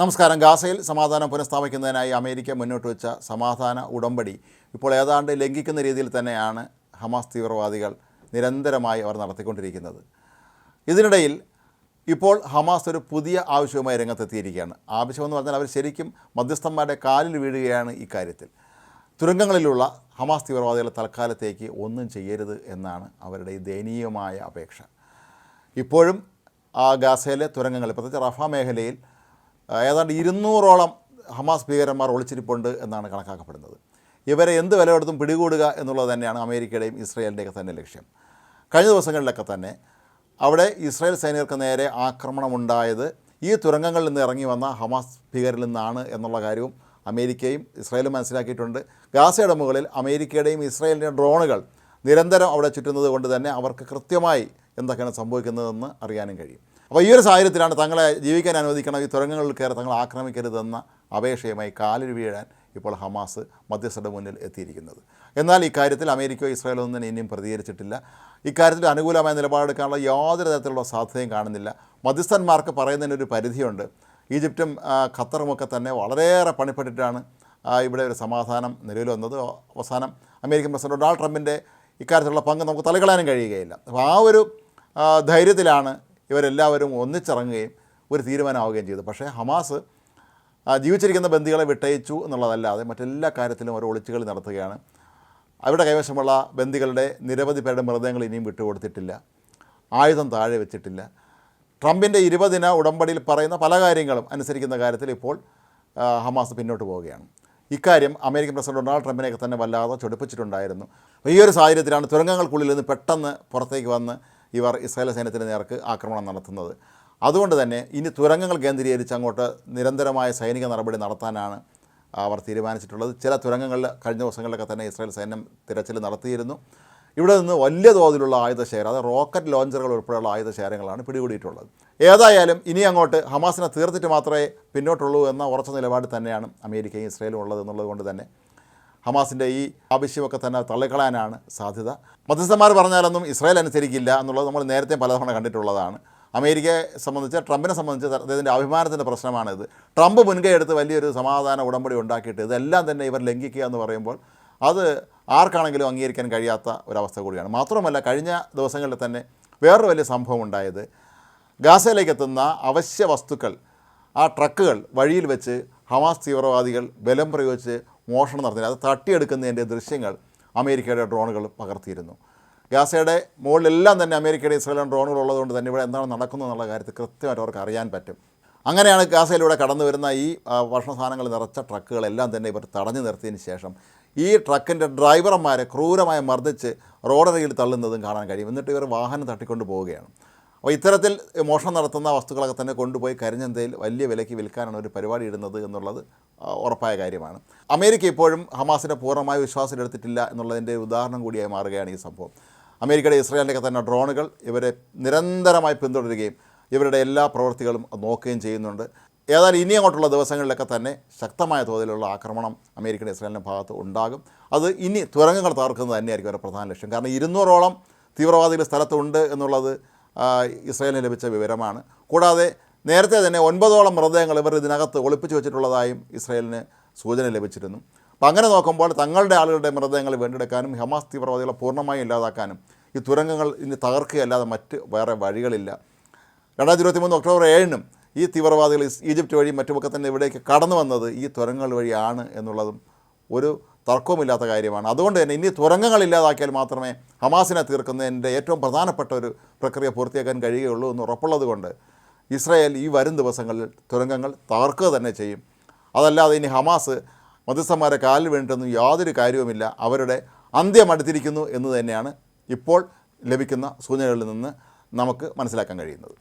നമസ്കാരം. ഗാസയിൽ സമാധാനം പുനഃസ്ഥാപിക്കുന്നതിനായി അമേരിക്ക മുന്നോട്ട് വെച്ച സമാധാന ഉടമ്പടി ഇപ്പോൾ ഏതാണ്ട് ലംഘിക്കുന്ന രീതിയിൽ തന്നെയാണ് ഹമാസ് തീവ്രവാദികൾ നിരന്തരമായി അവർ നടത്തിക്കൊണ്ടിരിക്കുന്നത്. ഇതിനിടയിൽ ഇപ്പോൾ ഹമാസ് ഒരു പുതിയ ആവശ്യവുമായി രംഗത്തെത്തിയിരിക്കുകയാണ്. ആവശ്യമെന്ന് പറഞ്ഞാൽ അവർ ശരിക്കും മധ്യസ്ഥന്മാരുടെ കാലിൽ വീഴുകയാണ് ഇക്കാര്യത്തിൽ തുരങ്കങ്ങളിലുള്ള ഹമാസ് തീവ്രവാദികളെ തൽക്കാലത്തേക്ക് ഒന്നും ചെയ്യരുത് എന്നാണ് അവരുടെ ഈ ദയനീയമായ അപേക്ഷ. ഇപ്പോഴും ആ ഗാസയിലെ തുരങ്കങ്ങൾ പ്രത്യേകിച്ച് റഫ മേഖലയിൽ ഏതാണ്ട് ഇരുന്നൂറോളം ഹമാസ് ഭീകരന്മാർ ഒളിച്ചിരിപ്പുണ്ട് എന്നാണ് കണക്കാക്കപ്പെടുന്നത്. ഇവരെ എന്ത് വിലയെടുത്തും പിടികൂടുക എന്നുള്ളത് തന്നെയാണ് അമേരിക്കയുടെയും ഇസ്രയേലിന്റെയൊക്കെ തന്നെ ലക്ഷ്യം. കഴിഞ്ഞ ദിവസങ്ങളിലൊക്കെ തന്നെ അവിടെ ഇസ്രായേൽ സൈനികർക്ക് നേരെ ആക്രമണമുണ്ടായത് ഈ തുരങ്കങ്ങളിൽ നിന്ന് ഇറങ്ങി വന്ന ഹമാസ് ഭീകരിൽ നിന്നാണ് എന്നുള്ള കാര്യവും അമേരിക്കയും ഇസ്രായേലും മനസ്സിലാക്കിയിട്ടുണ്ട്. ഗാസയുടെ മുകളിൽ അമേരിക്കയുടെയും ഇസ്രായേലിന്റെയും ഡ്രോണുകൾ നിരന്തരം അവിടെ ചുറ്റുന്നത് കൊണ്ട് തന്നെ അവർക്ക് കൃത്യമായി എന്തൊക്കെയാണ് സംഭവിക്കുന്നതെന്ന് അറിയാനും കഴിയും. അപ്പോൾ ഈ ഒരു സാഹചര്യത്തിലാണ് തങ്ങളെ ജീവിക്കാൻ അനുവദിക്കണം ഈ തുരങ്കങ്ങളിൽ കയറി തങ്ങളെ ആക്രമിക്കരുതെന്ന അപേക്ഷയുമായി കാലിൽ വീഴാൻ ഇപ്പോൾ ഹമാസ് മധ്യസ്ഥരുടെ മുന്നിൽ എത്തിയിരിക്കുന്നത്. എന്നാൽ ഇക്കാര്യത്തിൽ അമേരിക്കയോ ഇസ്രായേലോ ഒന്നും ഇനിയും പ്രതികരിച്ചിട്ടില്ല. ഇക്കാര്യത്തിൽ അനുകൂലമായ നിലപാടെടുക്കാനുള്ള യാതൊരു തരത്തിലുള്ള സാധ്യതയും കാണുന്നില്ല. മധ്യസ്ഥന്മാർക്ക് പറയുന്നതിനൊരു പരിധിയുണ്ട്. ഈജിപ്തും ഖത്തറും ഖത്തറുമൊക്കെ തന്നെ വളരെയേറെ പണിപ്പെട്ടിട്ടാണ് ഇവിടെ ഒരു സമാധാനം നിലവിൽ വന്നത്. അവസാനം അമേരിക്കൻ പ്രസിഡന്റ് ഡൊണാൾഡ് ട്രംപിന്റെ ഇക്കാര്യത്തിലുള്ള പങ്ക് നമുക്ക് തലകളാനും കഴിയുകയില്ല. അപ്പോൾ ആ ഒരു ധൈര്യത്തിലാണ് ഇവരെല്ലാവരും ഒന്നിച്ചിറങ്ങുകയും ഒരു തീരുമാനമാവുകയും ചെയ്തു. പക്ഷേ ഹമാസ് ജീവിച്ചിരിക്കുന്ന ബന്ദികളെ വിട്ടയച്ചു എന്നുള്ളതല്ലാതെ മറ്റെല്ലാ കാര്യത്തിലും ഒരു ഒളിച്ചുകളി നടത്തുകയാണ്. അവരുടെ കൈവശമുള്ള ബന്ദികളുടെ നിരവധി പേരുടെ മൃതദേഹങ്ങൾ ഇനിയും വിട്ടുകൊടുത്തിട്ടില്ല. ആയുധം താഴെ വെച്ചിട്ടില്ല. ട്രംപിന്റെ ഇരുപതിന ഉടമ്പടിയിൽ പറയുന്ന പല കാര്യങ്ങളും അനുസരിക്കുന്ന കാര്യത്തിൽ ഇപ്പോൾ ഹമാസ് പിന്നോട്ട് പോവുകയാണ്. ഇക്കാര്യം അമേരിക്കൻ പ്രസിഡന്റ് ഡൊണാൾഡ് ട്രംപിനെയൊക്കെ തന്നെ വല്ലാതെ ചൊടിപ്പിച്ചിട്ടുണ്ടായിരുന്നു. ഈ ഒരു സാഹചര്യത്തിലാണ് തുരങ്കങ്ങൾക്കുള്ളിൽ നിന്ന് പെട്ടെന്ന് പുറത്തേക്ക് വന്ന് ഇവർ ഇസ്രായേൽ സൈന്യത്തിന് നേർക്ക് ആക്രമണം നടത്തുന്നത്. അതുകൊണ്ട് തന്നെ ഇനി തുരങ്കങ്ങൾ കേന്ദ്രീകരിച്ച് അങ്ങോട്ട് നിരന്തരമായ സൈനിക നടപടി നടത്താനാണ് അവർ തീരുമാനിച്ചിട്ടുള്ളത്. ചില തുരങ്കങ്ങളിൽ കഴിഞ്ഞ ദിവസങ്ങളിലൊക്കെ തന്നെ ഇസ്രായേൽ സൈന്യം തിരച്ചിൽ നടത്തിയിരുന്നു. ഇവിടെ നിന്ന് വലിയ തോതിലുള്ള ആയുധശേഖരം അതായത് റോക്കറ്റ് ലോഞ്ചറുകൾ ഉൾപ്പെടെയുള്ള ആയുധശേഖരങ്ങളാണ് പിടികൂടിയിട്ടുള്ളത്. ഏതായാലും ഇനി അങ്ങോട്ട് ഹമാസിനെ തീർത്തിട്ട് മാത്രമേ പിന്നോട്ടുള്ളൂ എന്ന ഉറച്ച നിലപാട് തന്നെയാണ് അമേരിക്കയും ഇസ്രയേലും ഉള്ളത് എന്നുള്ളത് കൊണ്ട് തന്നെ ഹമാസിന്റെ ഈ ആവശ്യമൊക്കെ തന്നെ തള്ളിക്കളയാനാണ് സാധ്യത. മധ്യസ്ഥന്മാർ പറഞ്ഞാലൊന്നും ഇസ്രായേൽ അനുസരിക്കില്ല എന്നുള്ളത് നമ്മൾ നേരത്തെ പലതവണ കണ്ടിട്ടുള്ളതാണ്. അമേരിക്കയെ സംബന്ധിച്ച് ട്രംപിനെ സംബന്ധിച്ച് അദ്ദേഹത്തിന്റെ അഭിമാനത്തിന്റെ പ്രശ്നമാണിത്. ട്രംപ് മുൻകൈ എടുത്ത് വലിയൊരു സമാധാന ഉടമ്പടി ഉണ്ടാക്കിയിട്ട് ഇതെല്ലാം തന്നെ ഇവർ ലംഘിക്കുക എന്ന് പറയുമ്പോൾ അത് ആർക്കാണെങ്കിലും അംഗീകരിക്കാൻ കഴിയാത്ത ഒരവസ്ഥ കൂടിയാണ്. മാത്രമല്ല കഴിഞ്ഞ ദിവസങ്ങളിൽ തന്നെ വേറൊരു വലിയ സംഭവം ഉണ്ടായത്. ഗാസയിലേക്ക് എത്തുന്ന അവശ്യ വസ്തുക്കൾ ആ ട്രക്കുകൾ വഴിയിൽ വെച്ച് ഹമാസ് തീവ്രവാദികൾ ബലം പ്രയോഗിച്ച് മോഷണം നടത്തി അത് തട്ടിയെടുക്കുന്നതിന്റെ ദൃശ്യങ്ങൾ അമേരിക്കയുടെ ഡ്രോണുകൾ പകർത്തിയിരുന്നു. ഗാസയുടെ മുകളിലെല്ലാം തന്നെ അമേരിക്കയുടെ ഇസ്രായേലും ഡ്രോണുകൾ ഉള്ളതുകൊണ്ട് തന്നെ ഇവിടെ എന്താണ് നടക്കുന്നത് എന്നുള്ള കാര്യത്തിൽ കൃത്യമായിട്ട് അവർക്ക് അറിയാൻ പറ്റും. അങ്ങനെയാണ് ഗാസയിലൂടെ കടന്നു വരുന്ന ഈ ഭക്ഷണ സാധനങ്ങൾ നിറച്ച ട്രക്കുകളെല്ലാം തന്നെ ഇവർ തടഞ്ഞു നിർത്തിയതിന് ശേഷം ഈ ട്രക്കിന്റെ ഡ്രൈവർമാരെ ക്രൂരമായി മർദ്ദിച്ച് റോഡരികിൽ തള്ളുന്നതും കാണാൻ കഴിയും. എന്നിട്ട് ഇവർ വാഹനം തട്ടിക്കൊണ്ട് പോവുകയാണ്. അപ്പോൾ ഇത്തരത്തിൽ മോഷണം നടത്തുന്ന വസ്തുക്കളൊക്കെ തന്നെ കൊണ്ടുപോയി കരിഞ്ഞന്തയിൽ വലിയ വിലയ്ക്ക് വിൽക്കാനാണ് ഒരു പരിപാടി ഇടുന്നത് എന്നുള്ളത് ഉറപ്പായ കാര്യമാണ്. അമേരിക്ക ഇപ്പോഴും ഹമാസിനെ പൂർണമായി വിശ്വാസത്തിലെടുത്തിട്ടില്ല എന്നുള്ളതിന്റെ ഉദാഹരണം കൂടിയായി മാറുകയാണ് ഈ സംഭവം. അമേരിക്കയുടെ ഇസ്രായേലിന്റെയൊക്കെ തന്നെ ഡ്രോണുകൾ ഇവരെ നിരന്തരമായി പിന്തുടരുകയും ഇവരുടെ എല്ലാ പ്രവൃത്തികളും നോക്കുകയും ചെയ്യുന്നുണ്ട്. ഏതായാലും ഇനി അങ്ങോട്ടുള്ള ദിവസങ്ങളിലൊക്കെ തന്നെ ശക്തമായ തോതിലുള്ള ആക്രമണം അമേരിക്കയുടെ ഇസ്രായേലിന്റെ ഭാഗത്ത് ഉണ്ടാകും. അത് ഇനി തുരങ്കങ്ങൾ തകർക്കുന്നത് തന്നെയായിരിക്കും അവരുടെ പ്രധാന ലക്ഷ്യം. കാരണം ഇരുന്നൂറോളം തീവ്രവാദികൾ സ്ഥലത്തുണ്ട് എന്നുള്ളത് ഇസ്രായേലിന് ലഭിച്ച വിവരമാണ്. കൂടാതെ നേരത്തെ തന്നെ ഒൻപതോളം മൃതദേഹങ്ങൾ ഇവർ ഇതിനകത്ത് ഒളിപ്പിച്ചു വെച്ചിട്ടുള്ളതായും ഇസ്രയേലിന് സൂചന ലഭിച്ചിരുന്നു. അപ്പം അങ്ങനെ നോക്കുമ്പോൾ തങ്ങളുടെ ആളുകളുടെ മൃതദേഹങ്ങൾ വീണ്ടെടുക്കാനും ഹമാസ് തീവ്രവാദികളെ പൂർണമായും ഇല്ലാതാക്കാനും ഈ തുരങ്കങ്ങൾ ഇനി തകർക്കുകയല്ലാതെ മറ്റ് വേറെ വഴികളില്ല. രണ്ടായിരത്തി ഇരുപത്തി മൂന്ന് ഒക്ടോബർ ഏഴിനും ഈ തീവ്രവാദികൾ ഈജിപ്റ്റ് വഴി മറ്റുമൊക്കെ തന്നെ ഇവിടേക്ക് കടന്നു വന്നത് ഈ തുരങ്കങ്ങൾ വഴിയാണ് എന്നുള്ളതും ഒരു തർക്കവുമില്ലാത്ത കാര്യമാണ്. അതുകൊണ്ട് തന്നെ ഇനി തുരങ്കങ്ങൾ ഇല്ലാതാക്കിയാൽ മാത്രമേ ഹമാസിനെ തീർക്കുന്നതിന്റെ ഏറ്റവും പ്രധാനപ്പെട്ട ഒരു പ്രക്രിയ പൂർത്തിയാക്കാൻ കഴിയുകയുള്ളൂ എന്ന് ഉറപ്പുള്ളത് കൊണ്ട് ഇസ്രായേൽ ഈ വരും ദിവസങ്ങളിൽ തുരങ്കങ്ങൾ തകർക്കുക തന്നെ ചെയ്യും. അതല്ലാതെ ഇനി ഹമാസ് മധ്യസ്ഥന്മാരെ കാലിൽ വീണിട്ടൊന്നും യാതൊരു കാര്യവുമില്ല. അവരുടെ അന്ത്യം അടുത്തിരിക്കുന്നു എന്ന് തന്നെയാണ് ഇപ്പോൾ ലഭിക്കുന്ന സൂചനകളിൽ നിന്ന് നമുക്ക് മനസ്സിലാക്കാൻ കഴിയുന്നത്.